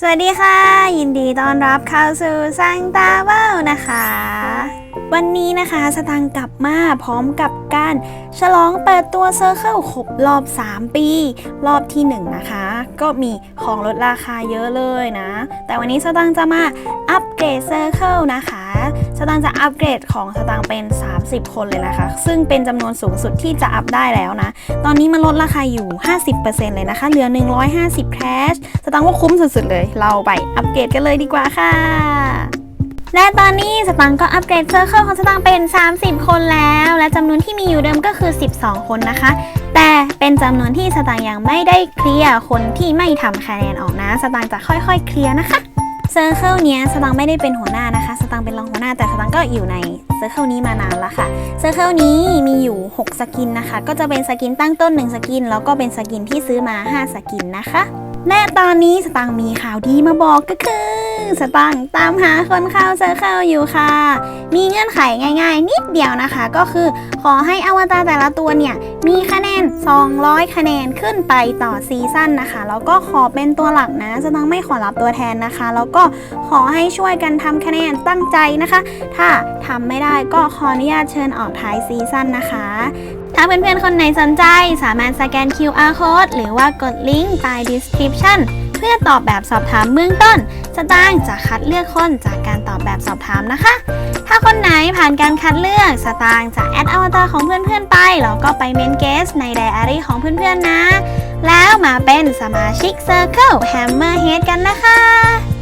สวัสดีค่ะ ยินดีต้อนรับเข้าสู่สังตาเว้านะคะ วันนี้นะคะสตังกลับมาพร้อมกับการฉลองเปิดตัวเซอร์เคิลครบรอบ 3 ปี รอบที่ 1 นะคะ ก็มีของลดราคาเยอะเลยนะ แต่วันนี้สตังจะมาอัปเกรดเซอร์เคิลนะคะสตังจะอัปเกรดของสตังเป็น 30 คนเลยนะคะ ซึ่งเป็นจำนวนสูงสุดที่จะอัพได้แล้วนะ ตอนนี้มันลดราคาอยู่ 50%เลยนะคะ เหลือ 150 แคชสตังว่าคุ้มสุดๆเลย เราไปอัปเกรดกันเลยดีกว่าค่ะ และตอนนี้สตังค์ก็อัปเกรดเซอร์เคิลของสตังค์เป็น 30 คนแล้ว และจำนวนที่มีอยู่เดิมก็คือ 12 คนนะคะ แต่เป็นจำนวนที่สตังค์ยังไม่ได้เคลียร์คนที่ไม่ทำคะแนนออกนะ สตังค์จะค่อยๆ เคลียร์นะคะเซอร์เคิลเนี้ยสตังค์ไม่ได้เป็นหัวหน้านะคะ สตังค์เป็นรองหัวหน้าแต่สตังค์ก็อยู่ในเซอร์เคิลนี้มานานแล้วค่ะเซอร์เคิลนี้มีอยู่ 6 สกินนะคะ ก็จะเป็นสกินตั้งต้น 1 สกิน แล้วก็เป็นสกินที่ซื้อมา 5 สกินนะคะ และตอนนี้สตังค์มีข่าวดีมาบอกก็คือ สตังค์ตามหาคนเข้าเซอร์เคิลอยู่ค่ะ มีเงื่อนไขง่ายๆ นิดเดียวนะคะ ก็คือขอให้อวตารแต่ละตัวเนี่ย มีคะแนน 200 คะแนนขึ้นไปต่อซีซั่นนะคะ แล้วก็ขอเป็นตัวหลักนะ สตังค์ไม่ขอรับตัวแทนนะคะ แล้วก็ขอให้ช่วยกันทำคะแนนตั้งใจนะคะ ถ้าทำไม่ได้ก็ขออนุญาตเชิญออกท้ายซีซั่นนะคะ ถ้าเพื่อนๆ คนไหนสนใจ สามารถสแกน QR code หรือว่ากดลิงก์ใต้ description เพื่อตอบแบบสอบถามเบื้องต้น สตางค์จะคัดเลือกคนจากการตอบแบบสอบถามนะคะ ถ้าคนไหนผ่านการคัดเลือก สตางค์จะแอดอวตารของเพื่อนๆไป แล้วก็ไปเมนเกสในไดอารี่ของเพื่อนๆนะ แล้วมาเป็นสมาชิก Circle Hammerhead กันนะคะ